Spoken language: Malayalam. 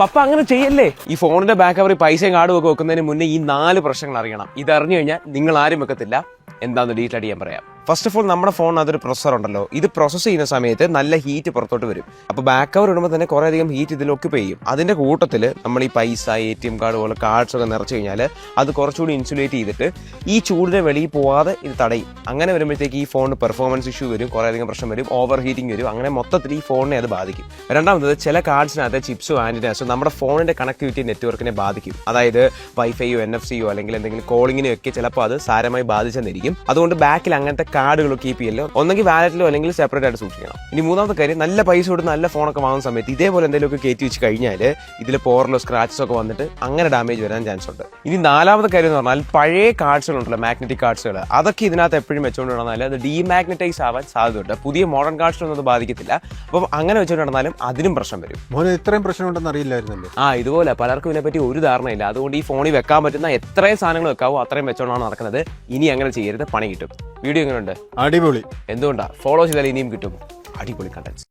പപ്പ അങ്ങനെ ചെയ്യല്ലേ? ഈ ഫോണിന്റെ ബാക്ക് കവറിൽ പൈസയും കാർഡും ഒക്കെ വെക്കുന്നതിന് മുന്നേ ഈ നാല് പ്രശ്നങ്ങൾ അറിയണം. ഇത് അറിഞ്ഞു കഴിഞ്ഞാൽ നിങ്ങൾ ആരും വെക്കത്തില്ല. എന്താന്ന് ഡീറ്റെയിൽ ഞാൻ പറയാം. ഫസ്റ്റ് ഓഫ് ഓൾ നമ്മുടെ ഫോൺ അതൊരു പ്രോസസർ ഉണ്ടല്ലോ. ഇത് പ്രോസസ്സ് ചെയ്യുന്ന സമയത്ത് നല്ല ഹീറ്റ് പുറത്തോട്ട് വരും. അപ്പോൾ ബാക്ക് കവർ ഇടുമ്പോൾ തന്നെ കുറേ അധികം ഹീറ്റ് ഇതിൽ പെയ്യും ചെയ്യും. അതിന്റെ കൂട്ടത്തിൽ നമ്മൾ ഈ പൈസ എ ടി എം കാർഡ് പോലെ കാർഡ്സ് ഒക്കെ നിറച്ച് കഴിഞ്ഞാൽ അത് കുറച്ചുകൂടി ഇൻസുലേറ്റ് ചെയ്തിട്ട് ഈ ചൂടിനെ വെളിയിൽ പോവാതെ ഇത് തടയും. അങ്ങനെ വരുമ്പോഴത്തേക്ക് ഈ ഫോണിന് പെർഫോമൻസ് ഇഷ്യൂ വരും കുറേ അധികം പ്രശ്നം വരും ഓവർ ഹീറ്റിംഗ് വരും. അങ്ങനെ മൊത്തത്തിൽ ഈ ഫോണിനെ അത് ബാധിക്കും. രണ്ടാമത് ചില കാർഡ്സിനകത്ത് ചിപ്സോ ആന്റിനാസോ നമ്മുടെ ഫോണിന്റെ കണക്ടിവിറ്റി നെറ്റ്വർക്കിനെ ബാധിക്കും. അതായത് വൈഫൈയോ എൻ എഫ് സിയോ അല്ലെങ്കിൽ എന്തെങ്കിലും കോളിങ്ങിനെയൊക്കെ ചിലപ്പോൾ അത് സാരമായി ബാധിച്ചെന്നിരിക്കും. അതുകൊണ്ട് ബാക്കിൽ അങ്ങനത്തെ കാർഡുകൾ കീപ്പ് ചെയ്യല്ലോ. ഒന്നെങ്കിൽ വാലറ്റിലോ അല്ലെങ്കിൽ സെപ്പറേറ്റ് ആയിട്ട് സൂക്ഷിക്കണം. ഇനി മൂന്നാമത്തെ കാര്യം നല്ല പൈസ കൊടുത്ത് നല്ല ഫോണൊക്കെ വാങ്ങുന്ന സമയത്ത് ഇതേപോലെ എന്തെങ്കിലുമൊക്കെ കയറ്റി വെച്ച് കഴിഞ്ഞാൽ ഇതിൽ പോറലോ സ്ക്രാച്ചസ് ഒക്കെ വന്നിട്ട് അങ്ങനെ ഡാമേജ് വരാൻ ചാൻസ് ഉണ്ട്. ഇനി നാലാമത്തെ കാര്യം എന്ന് പറഞ്ഞാൽ പഴയ കാർഡ്സുകൾ ഉണ്ടല്ലോ മാഗ്നറ്റിക് കാർഡ്സുകൾ അതൊക്കെ ഇതിനകത്ത് എപ്പോഴും വെച്ചുകൊണ്ട് നടന്നാൽ അത് ഡീമാഗ്നറ്റൈസ് ആവാൻ സാധ്യതയുണ്ട്. പുതിയ മോഡേൺ കാർഡ്സിനൊന്നും അത് ബാധിക്കത്തില്ല. അപ്പം അങ്ങനെ വെച്ചുകൊണ്ട് നടന്നാലും അതിനും പ്രശ്നം വരും. മോനെ ഇത്രയും പ്രശ്നം ഉണ്ടെന്ന് അറിയില്ലായിരുന്നല്ലോ. ആ ഇതുപോലെ പലർക്കും ഇതിനെപ്പറ്റി ഒരു ധാരണയില്ല. അതുകൊണ്ട് ഈ ഫോണിൽ വെക്കാൻ പറ്റുന്ന എത്രയും സാധനങ്ങൾ വെക്കാവോ അത്രയും വെച്ചോണ്ടാണ് നടക്കുന്നത്. ഇനി അങ്ങനെ ചെയ്യരുത് പണി കിട്ടും. വീഡിയോ എങ്ങനെയുണ്ട് അടിപൊളി. എന്തുകൊണ്ടാ? ഫോളോ ചെയ്താൽ ഇനിയും കിട്ടും. അടിപൊളി കണ്ടൻസ്